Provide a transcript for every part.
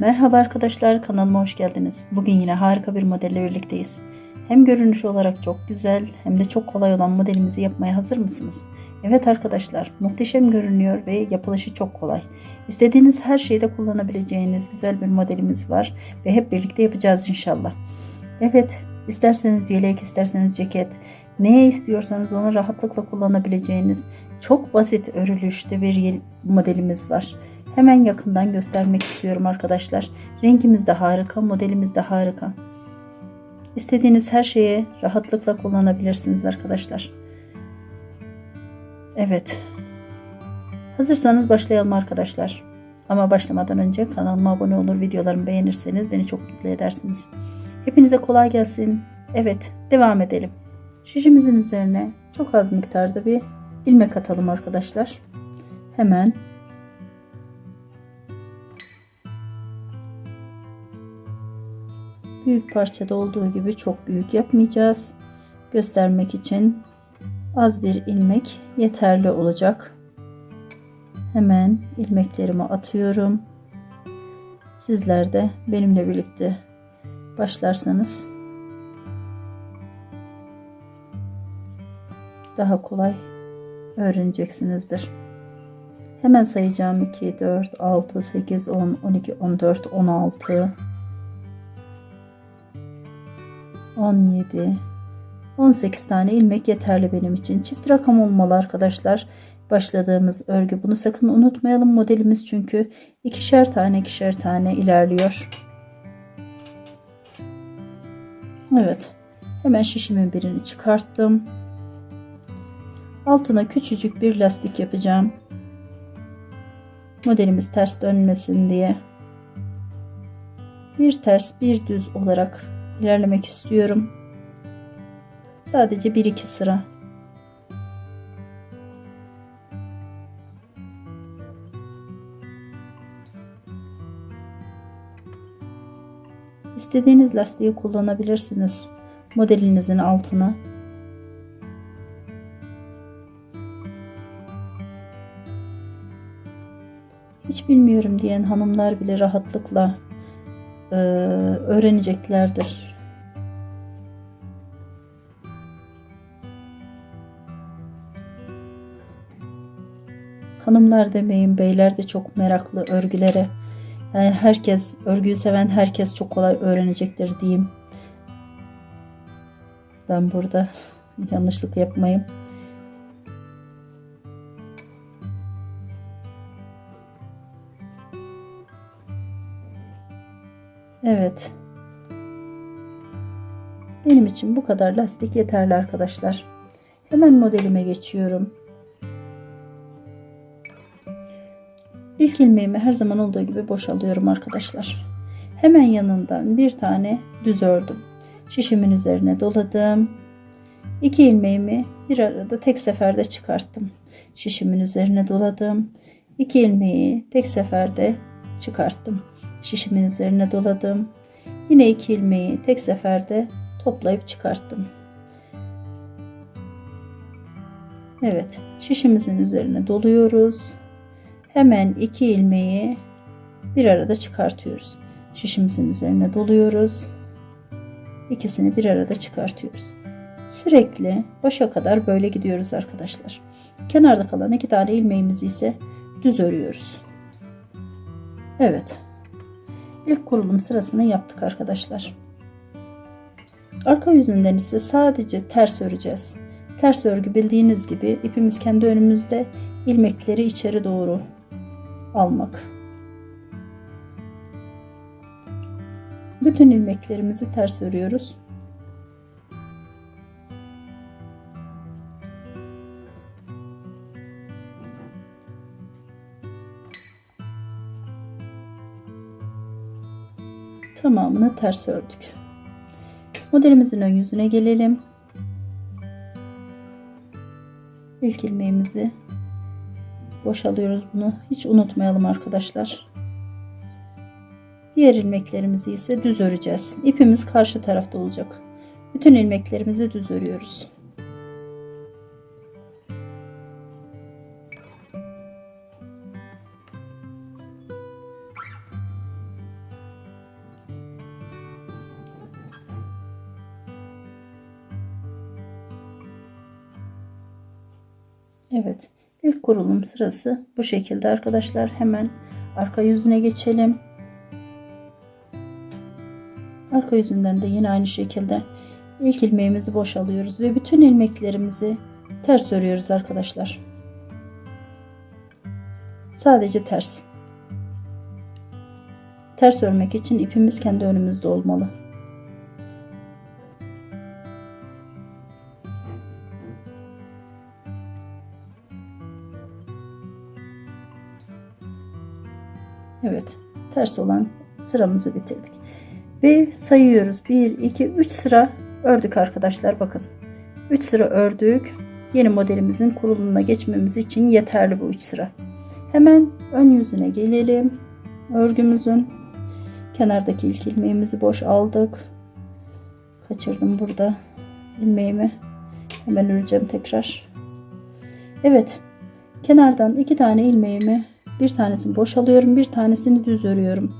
Merhaba arkadaşlar kanalıma hoş geldiniz. Bugün yine harika bir modelle birlikteyiz. Hem görünüş olarak çok güzel hem de çok kolay olan modelimizi yapmaya hazır mısınız? Evet arkadaşlar muhteşem görünüyor ve yapılışı çok kolay. İstediğiniz her şeyde kullanabileceğiniz güzel bir modelimiz var ve hep birlikte yapacağız inşallah. Evet isterseniz yelek isterseniz ceket neye istiyorsanız onu rahatlıkla kullanabileceğiniz çok basit örülüşte bir modelimiz var. Hemen yakından göstermek istiyorum arkadaşlar. Rengimiz de harika, modelimiz de harika. İstediğiniz her şeye rahatlıkla kullanabilirsiniz arkadaşlar. Evet. Hazırsanız başlayalım arkadaşlar. Ama başlamadan önce kanalıma abone olur, videolarımı beğenirseniz beni çok mutlu edersiniz. Hepinize kolay gelsin. Evet, devam edelim. Şişimizin üzerine çok az miktarda bir ilmek atalım arkadaşlar. Hemen büyük parçada olduğu gibi çok büyük yapmayacağız. Göstermek için az bir ilmek yeterli olacak. Hemen ilmeklerimi atıyorum. Sizler de benimle birlikte başlarsanız daha kolay öğreneceksinizdir. Hemen sayacağım 2, 4, 6, 8, 10, 12, 14, 16, 17, 18 tane ilmek yeterli benim için. Çift rakam olmalı arkadaşlar. Başladığımız örgü bunu sakın unutmayalım. Modelimiz çünkü ikişer tane ikişer tane ilerliyor. Evet. Hemen şişimin birini çıkarttım. Altına küçücük bir lastik yapacağım. Modelimiz ters dönmesin diye. Bir ters bir düz olarak ilerlemek istiyorum. Sadece bir iki sıra. İstediğiniz lastiği kullanabilirsiniz modelinizin altına. Hiç bilmiyorum diyen hanımlar bile rahatlıkla e, öğreneceklerdir. Hanımlar demeyin, beyler de çok meraklı örgülere. Yani herkes, örgüyü seven herkes çok kolay öğrenecektir diyeyim. Ben burada yanlışlık yapmayayım. Evet. Benim için bu kadar lastik yeterli arkadaşlar. Hemen modelime geçiyorum. İlk ilmeğimi her zaman olduğu gibi boşalıyorum arkadaşlar. Hemen yanından bir tane düz ördüm. Şişimin üzerine doladım. İki ilmeğimi bir arada tek seferde çıkarttım. Şişimin üzerine doladım. İki ilmeği tek seferde çıkarttım. Şişimin üzerine doladım. Yine iki ilmeği tek seferde toplayıp çıkarttım. Evet, şişimizin üzerine doluyoruz. Hemen iki ilmeği bir arada çıkartıyoruz. Şişimizin üzerine doluyoruz. İkisini bir arada çıkartıyoruz. Sürekli başa kadar böyle gidiyoruz arkadaşlar. Kenarda kalan iki tane ilmeğimizi ise düz örüyoruz. Evet. İlk kurulum sırasını yaptık arkadaşlar. Arka yüzünden ise sadece ters öreceğiz. Ters örgü bildiğiniz gibi ipimiz kendi önümüzde ilmekleri içeri doğru almak. Bütün ilmeklerimizi ters örüyoruz. Tamamını ters ördük. Modelimizin ön yüzüne gelelim. İlk ilmeğimizi boşalıyoruz bunu. Hiç unutmayalım arkadaşlar. Diğer ilmeklerimizi ise düz öreceğiz. İpimiz karşı tarafta olacak. Bütün ilmeklerimizi düz örüyoruz. Evet. İlk kurulum sırası bu şekilde arkadaşlar. Hemen arka yüzüne geçelim. Arka yüzünden de yine aynı şekilde ilk ilmeğimizi boşalıyoruz ve bütün ilmeklerimizi ters örüyoruz arkadaşlar. Sadece ters. Ters örmek için ipimiz kendi önümüzde olmalı. Evet, ters olan sıramızı bitirdik. Ve sayıyoruz. 1 2 3 sıra ördük arkadaşlar bakın. 3 sıra ördük. Yeni modelimizin kurulumuna geçmemiz için yeterli bu 3 sıra. Hemen ön yüzüne gelelim. Örgümüzün kenardaki ilk ilmeğimizi boş aldık. Kaçırdım burada ilmeğimi. Hemen öreceğim tekrar. Evet. Kenardan iki tane ilmeğimi bir tanesini boş alıyorum, bir tanesini düz örüyorum.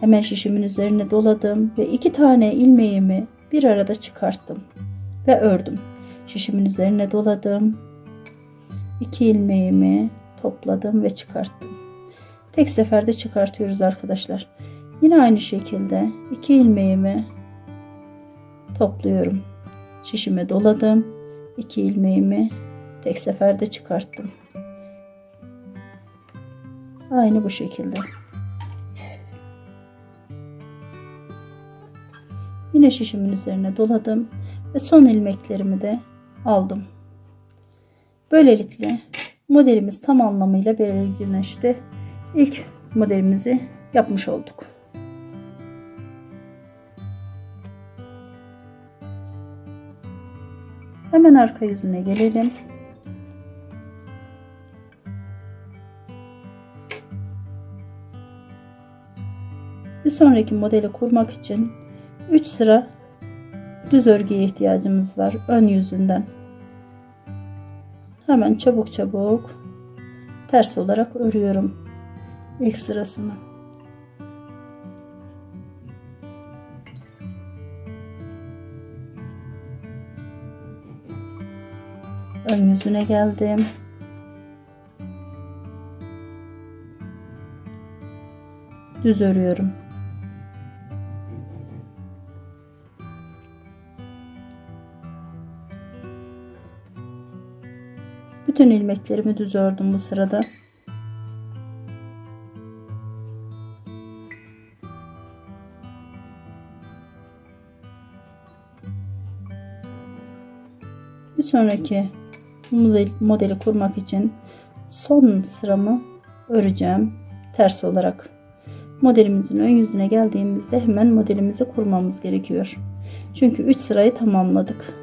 Hemen şişimin üzerine doladım ve iki tane ilmeğimi bir arada çıkarttım ve ördüm. Şişimin üzerine doladım. İki ilmeğimi topladım ve çıkarttım. Tek seferde çıkartıyoruz arkadaşlar. Yine aynı şekilde iki ilmeğimi topluyorum. Şişime doladım. İki ilmeğimi tek seferde çıkarttım. Aynı bu şekilde. Yine şişimin üzerine doladım ve son ilmeklerimi de aldım. Böylelikle modelimiz tam anlamıyla belirginleşti. İlk modelimizi yapmış olduk. Hemen arka yüzüne gelelim. Bir sonraki modeli kurmak için 3 sıra düz örgüye ihtiyacımız var ön yüzünden. Hemen çabuk çabuk ters olarak örüyorum ilk sırasını. Ön yüzüne geldim. Düz örüyorum. Bütün ilmeklerimi düz ördüm bu sırada. Bir sonraki model, modeli kurmak için son sıramı öreceğim ters olarak. Modelimizin ön yüzüne geldiğimizde hemen modelimizi kurmamız gerekiyor. Çünkü 3 sırayı tamamladık.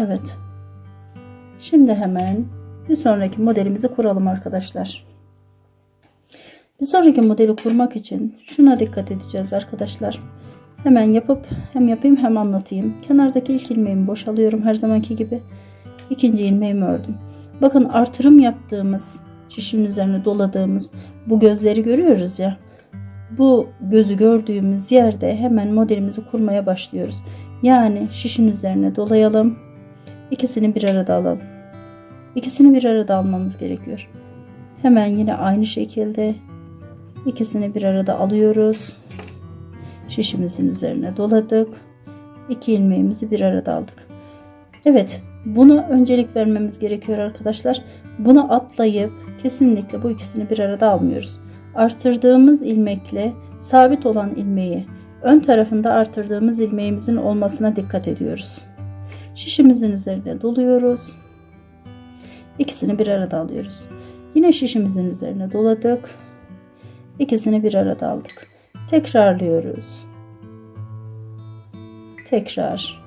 Evet. Şimdi hemen bir sonraki modelimizi kuralım arkadaşlar. Bir sonraki modeli kurmak için şuna dikkat edeceğiz arkadaşlar. Hemen yapıp hem yapayım hem anlatayım. Kenardaki ilk ilmeğimi boşalıyorum her zamanki gibi. İkinci ilmeğimi ördüm. Bakın artırım yaptığımız şişin üzerine doladığımız bu gözleri görüyoruz ya. Bu gözü gördüğümüz yerde hemen modelimizi kurmaya başlıyoruz. Yani şişin üzerine dolayalım. İkisini bir arada alalım. İkisini bir arada almamız gerekiyor. Hemen yine aynı şekilde ikisini bir arada alıyoruz. Şişimizin üzerine doladık. İki ilmeğimizi bir arada aldık. Evet, bunu öncelik vermemiz gerekiyor arkadaşlar. Bunu atlayıp kesinlikle bu ikisini bir arada almıyoruz. Artırdığımız ilmekle sabit olan ilmeği ön tarafında artırdığımız ilmeğimizin olmasına dikkat ediyoruz. Şişimizin üzerine doluyoruz. İkisini bir arada alıyoruz. Yine şişimizin üzerine doladık. İkisini bir arada aldık. Tekrarlıyoruz. Tekrar.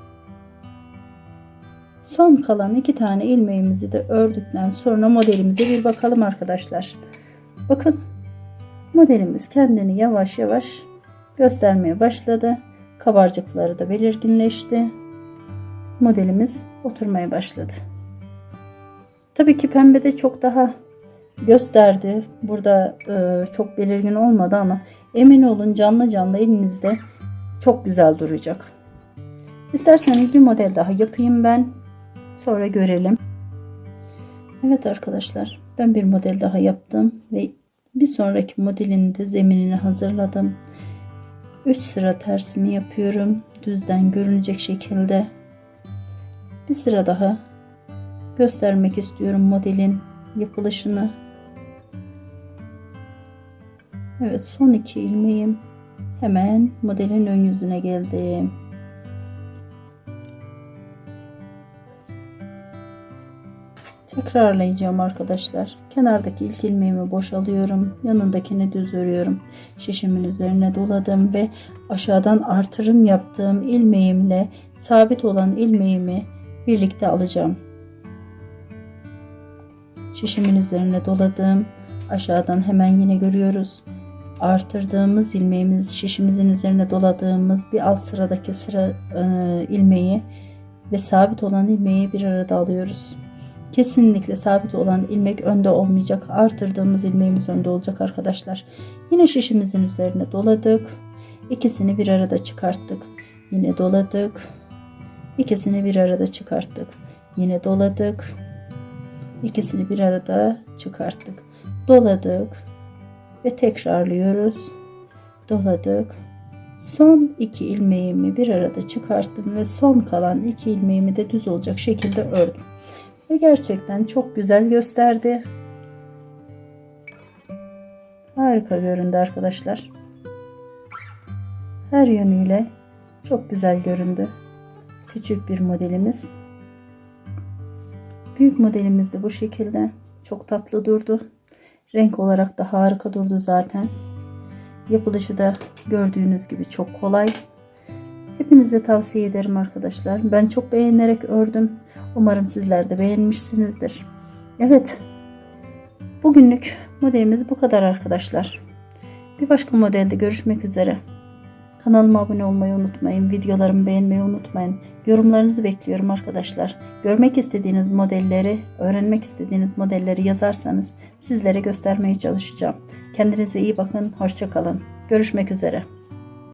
Son kalan iki tane ilmeğimizi de ördükten sonra modelimize bir bakalım arkadaşlar. Bakın modelimiz kendini yavaş yavaş göstermeye başladı. Kabarcıkları da belirginleşti. Modelimiz oturmaya başladı. Tabii ki pembe de çok daha gösterdi. Burada e, çok belirgin olmadı ama emin olun canlı canlı elinizde çok güzel duracak. İsterseniz bir model daha yapayım ben. Sonra görelim. Evet arkadaşlar ben bir model daha yaptım ve bir sonraki modelin de zeminini hazırladım. 3 sıra tersimi yapıyorum. Düzden görünecek şekilde. Bir sıra daha göstermek istiyorum modelin yapılışını. Evet son iki ilmeğim. Hemen modelin ön yüzüne geldim. Tekrarlayacağım arkadaşlar. Kenardaki ilk ilmeğimi boşalıyorum. Yanındakini düz örüyorum. Şişimin üzerine doladım ve aşağıdan artırım yaptığım ilmeğimle sabit olan ilmeğimi birlikte alacağım. Şişimin üzerine doladım. Aşağıdan hemen yine görüyoruz. Artırdığımız ilmeğimiz şişimizin üzerine doladığımız bir alt sıradaki sıra e, ilmeği ve sabit olan ilmeği bir arada alıyoruz. Kesinlikle sabit olan ilmek önde olmayacak. Artırdığımız ilmeğimiz önde olacak arkadaşlar. Yine şişimizin üzerine doladık. İkisini bir arada çıkarttık. Yine doladık. İkisini bir arada çıkarttık. Yine doladık. İkisini bir arada çıkarttık. Doladık ve tekrarlıyoruz. Doladık. Son iki ilmeğimi bir arada çıkarttım ve son kalan iki ilmeğimi de düz olacak şekilde ördüm. Ve gerçekten çok güzel gösterdi. Harika göründü arkadaşlar. Her yönüyle çok güzel göründü. Küçük bir modelimiz. Büyük modelimiz de bu şekilde. Çok tatlı durdu. Renk olarak da harika durdu zaten. Yapılışı da gördüğünüz gibi çok kolay. Hepinize tavsiye ederim arkadaşlar. Ben çok beğenerek ördüm. Umarım sizler de beğenmişsinizdir. Evet. Bugünlük modelimiz bu kadar arkadaşlar. Bir başka modelde görüşmek üzere. Kanalıma abone olmayı unutmayın. Videolarımı beğenmeyi unutmayın. Yorumlarınızı bekliyorum arkadaşlar. Görmek istediğiniz modelleri, öğrenmek istediğiniz modelleri yazarsanız sizlere göstermeye çalışacağım. Kendinize iyi bakın. Hoşçakalın. Görüşmek üzere.